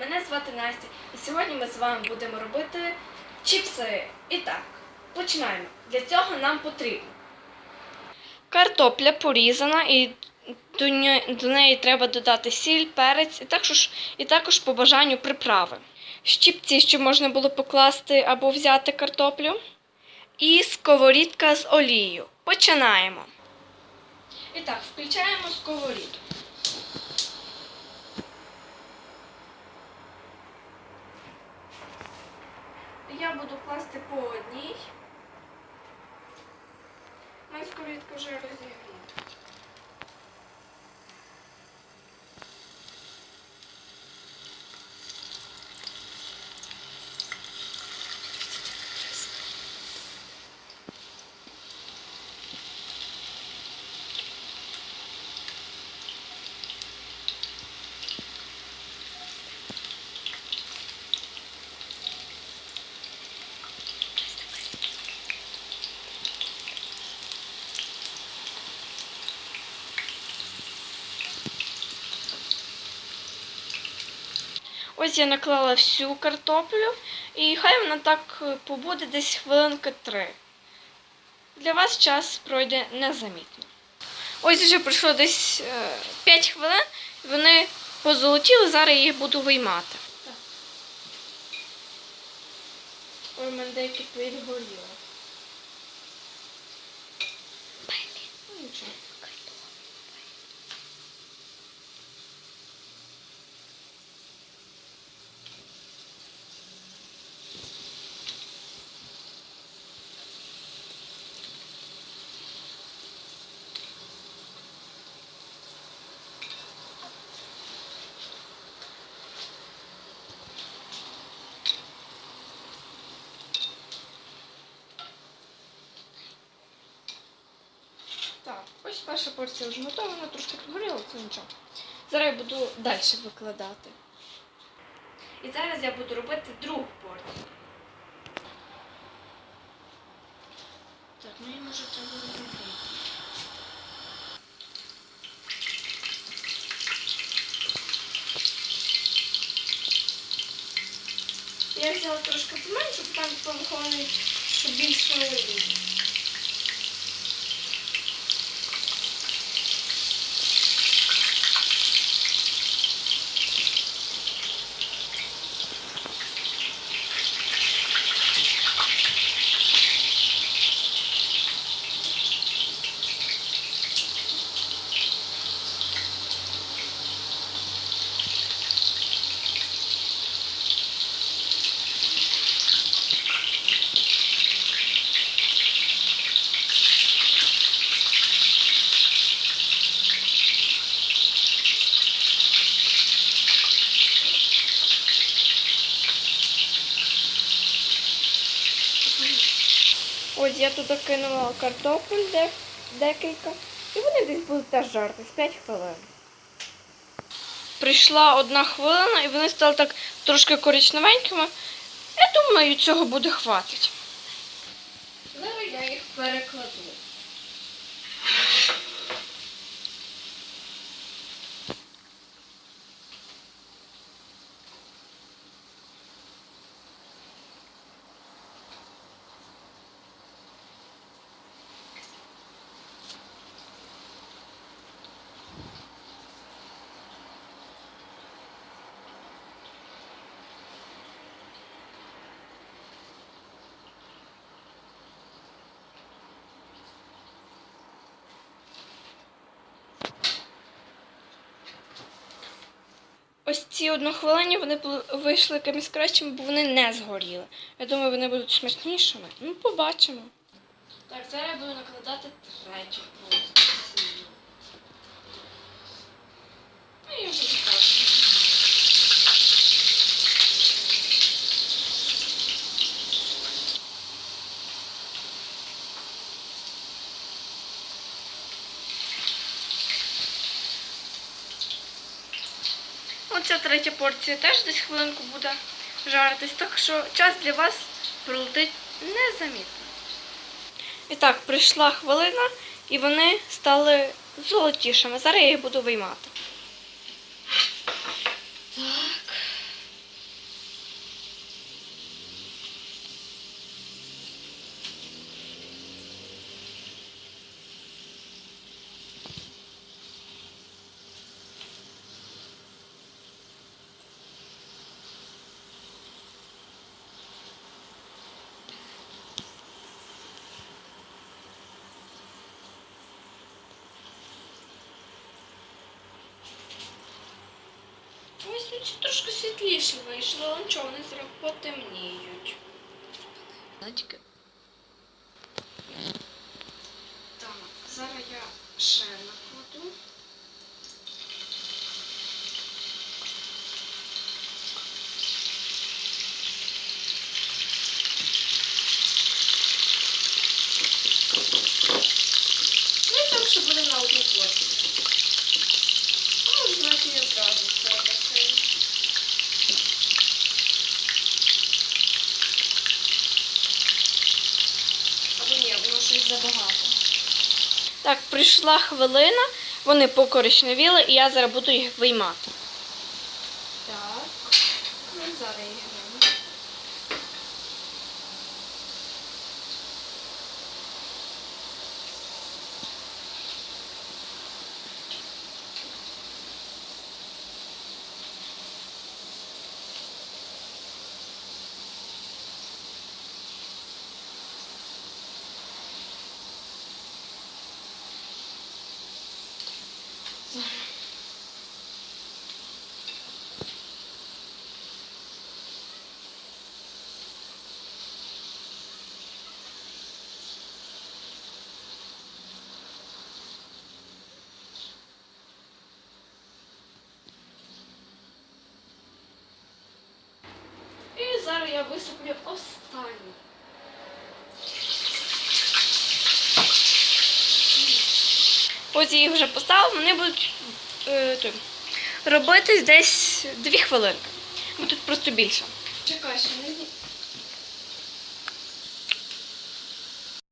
Мене звати Настя, і сьогодні ми з вами будемо робити чіпси. І так, починаємо. Для цього нам потрібно картопля порізана, і до, неї треба додати сіль, перець, і також, і також по бажанню приправи. Щіпці, щоб можна було покласти або взяти картоплю. І сковорідка з олією. Починаємо. І так, включаємо сковорідку. Я буду класти по одній. Моя сковорідка вже розігріта. Ось я наклала всю картоплю, і хай вона так е, побуде десь хвилинки три. Для вас час пройде незамітно. Ось вже пройшло десь 5 хвилин, вони позолотіли, зараз я їх буду виймати. Ой, мене деякі підгоріло. Нічого. Так, ось перша порція вже готова, вона трошки підгоріла, це нічого. Зараз я буду далі викладати. І зараз я буду робити другу порцію. Так, ну і може треба розігріти. Я взяла трошки поменше, бо там виходить, що більше олії. Ось я туди кинула картоплю де- декілька. І вони десь будуть теж з 5 хвилин. Прийшла одна хвилина і вони стали так трошки коричневенькими. Я думаю, цього буде хватить. Ось ці однохвилинні вони вийшли якимись кращими, бо вони не згоріли. Я думаю, вони будуть смачнішими. Ну, побачимо. Так, зараз я буду накладати третю порцію. Ну, і вже так. Оця третя порція теж десь хвилинку буде жаритись, так що час для вас пролетить незамітно. І так, прийшла хвилина, і вони стали золотішими. Зараз я їх буду виймати. Так. Ці трошки світліше вийшло, але нічого, вони зараз потемніють. Так, зараз я ще накладу. Ну і так, щоб вони на одну порцію. Ну, знаєте, я зразу це такий. Або ні, воно щось забагато. Так, прийшла хвилина, вони покоричневіли, і я зараз буду їх виймати. Так, ми зараз їх вийму. Я висиплю останню. Ось я їх вже поставила, вони будуть е, то, робитись десь дві хвилинки. Бо тут просто більше. Чекай, що не.